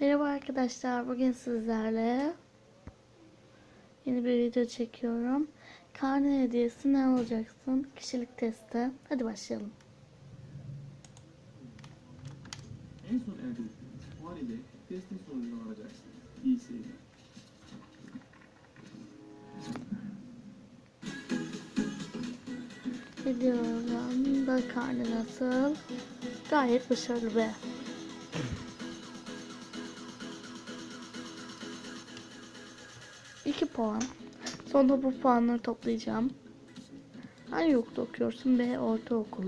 Merhaba arkadaşlar. Bugün sizlerle yeni bir video çekiyorum. Karne hediyesi ne alacaksın? Kişilik testi. Hadi başlayalım. En son elde ettiğiniz puan ile testin sonucunu alacaksınız. İyi seyirler. Videodan da karne nasıl? Gayet başarılı be. İki puan. Sonra bu puanları toplayacağım. Hangi okulda okuyorsun? B ortaokul.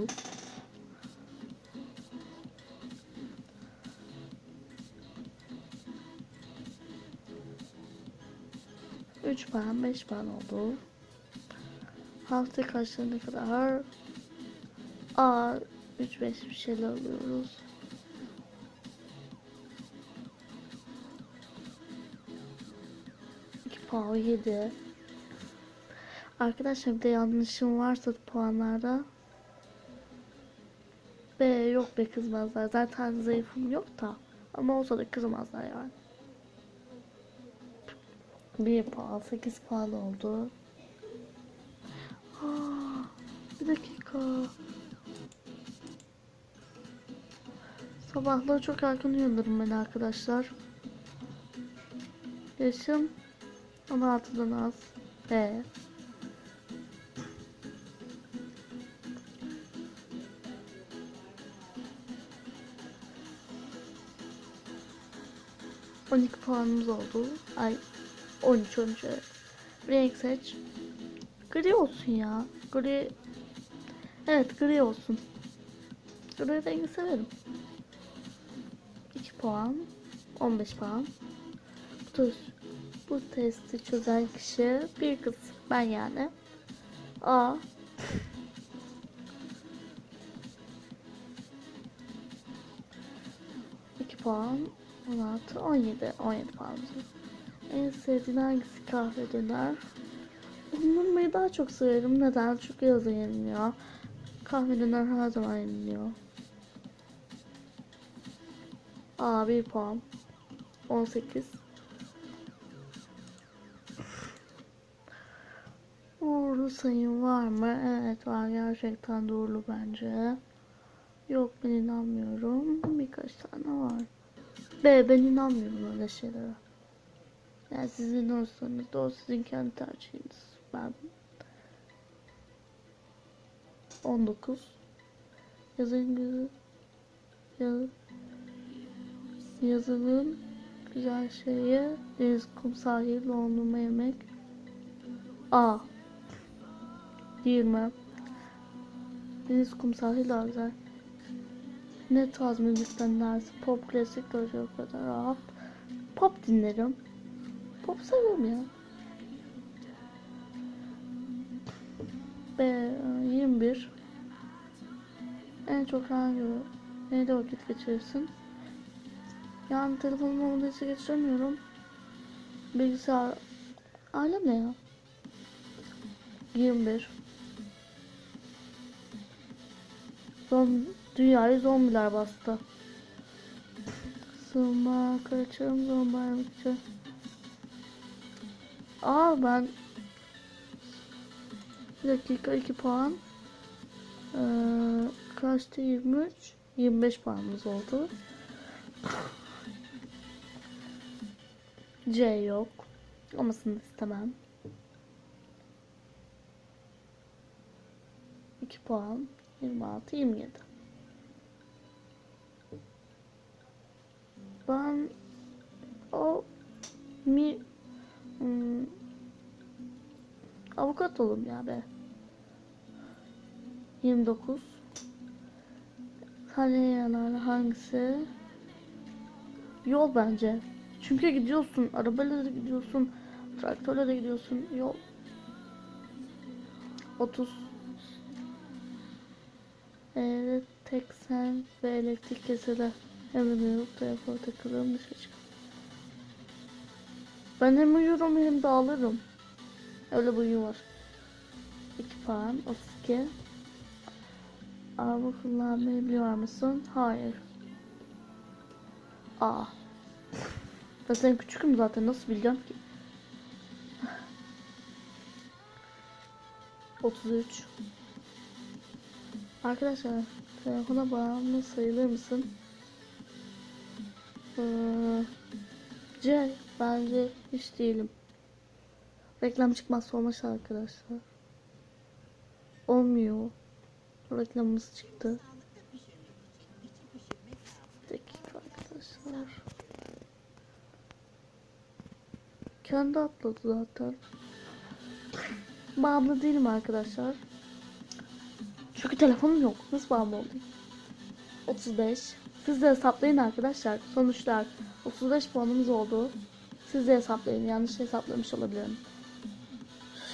Üç puan, beş puan oldu. Hafta kaçlarına kadar A 3 5 bir şeyler alıyoruz. Puan 7. Arkadaşlar bir de yanlışım varsa puanlarda B yok be kızmazlar. Zaten zayıfım yok da. Ama olsa da kızmazlar yani. 1 puan 8 puan oldu. Aa, bir dakika. Sabahları çok erken uyanırım ben arkadaşlar. Yaşım 16'dan az. B. On iki puanımız oldu. Ay 13 13 evet. Renk seç. Gri olsun ya. Gri. Evet gri olsun. Gri rengi severim. 2 puan. 15 puan. Bu, test, bu testi çözen kişi bir kız. Ben yani. A. İki puan. 16, 17. 17 puan. En sevdiğin hangisi kahve döner? Dondurmayı daha çok severim. Neden? Çünkü yazın yeniliyor. Kahve döner her zaman yeniliyor. Aa 1 puan. 18. Uğurlu sayın var mı? Evet var. Gerçekten doğru bence. Yok ben inanmıyorum. Birkaç tane var. B ben inanmıyorum öyle şeylere. Yani sizin olsanız da o sizin kendi tercihiniz. Ben 19 yazın güzel yaz, yazının güzel şeyi deniz kum sahil dondurma yemek A 20 deniz kum sahil güzel ne tarz müzik pop klasik de o kadar rahat pop dinlerim Pop seviyorum ya. B 21 En çok hangi neyde vakit geçirirsin? Yani telefonum olmadığı için geçiremiyorum. Bilgisayar alem ne ya? 21 Zom dünyayı zombiler bastı. Sığma kaçırım zombi için. Aa ben bir dakika 2 puan. Ee, kaçtı? 23 25 puanımız oldu. C yok. Olmasını istemem. 2 puan 26 27 ben o mi Hmm. Avukat olun ya be. 29 Kaleye hangisi? Yol bence. Çünkü gidiyorsun. Arabayla da gidiyorsun. Traktörle de gidiyorsun. Yol. 30 Evet, tek sen ve elektrik kesede hemen yok telefon takılırım dışarı çıkar. Ben hem uyurum hem de alırım. Öyle huyum var. 2 puan. 32. Araba kullanmayı biliyor musun? Hayır. A. Ben senin küçüküm zaten nasıl bileceğim ki? 33 Arkadaşlar telefona bağımlı sayılır mısın? Ee, C bence hiç değilim. Reklam çıkmazsa olmaz arkadaşlar. Olmuyor. Reklamımız çıktı. Dakika arkadaşlar. Kendi atladı zaten. Bağımlı değilim arkadaşlar. Çünkü telefonum yok. Nasıl bağımlı olayım? 35. Siz de hesaplayın arkadaşlar. Sonuçlar 35 puanımız oldu. Siz de hesaplayın. Yanlış hesaplamış olabilirim.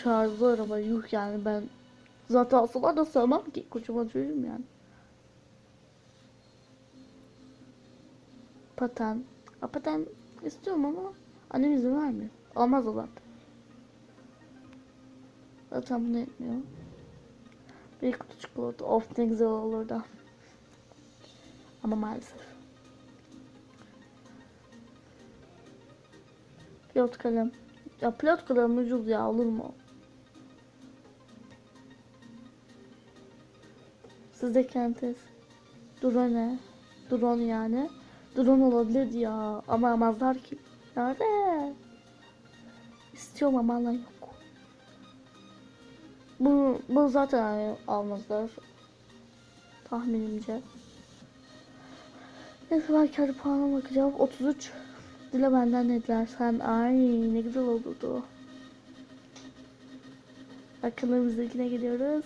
Şarjlı araba yuh yani ben zaten alsalar da sığmam ki. Kocaman çocuğum yani. Paten. A, paten istiyorum ama annem izin vermiyor. Almaz o zaten. Zaten bunu etmiyor. Bir kutu çikolata. Of ne güzel olurdu. Ama maalesef. Pilot kalem. Ya pilot kalem ucuz ya olur mu? Sizde kentes. Drone. Drone yani. Drone olabilirdi ya. Ama almazlar ki. Nerede? İstiyorum ama yok. Bu, bu zaten almazlar. Tahminimce. Neyse ben kendi puanıma bakacağım. 33. Dile benden ne dilersen. Ay ne güzel olurdu. Akıllarımızdakine gidiyoruz.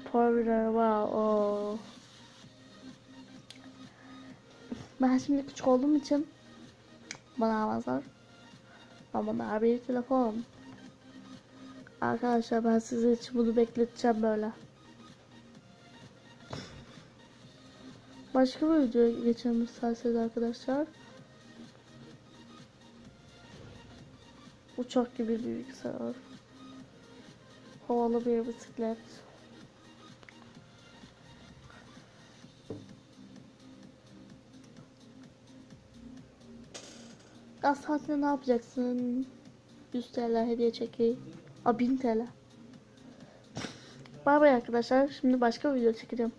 Spor bir araba. Oo. Ben şimdi küçük olduğum için bana almazlar. Ama bana bir telefon. Arkadaşlar ben sizin için bunu bekleteceğim böyle. Başka bir videoya geçelim isterseniz arkadaşlar. Uçak gibi bir bilgisayar. Havalı bir bisiklet. Yaz tatilinde ne yapacaksın? 100 TL hediye çekeyim. A 1000 TL. Bay bay arkadaşlar. Şimdi başka video çekeceğim.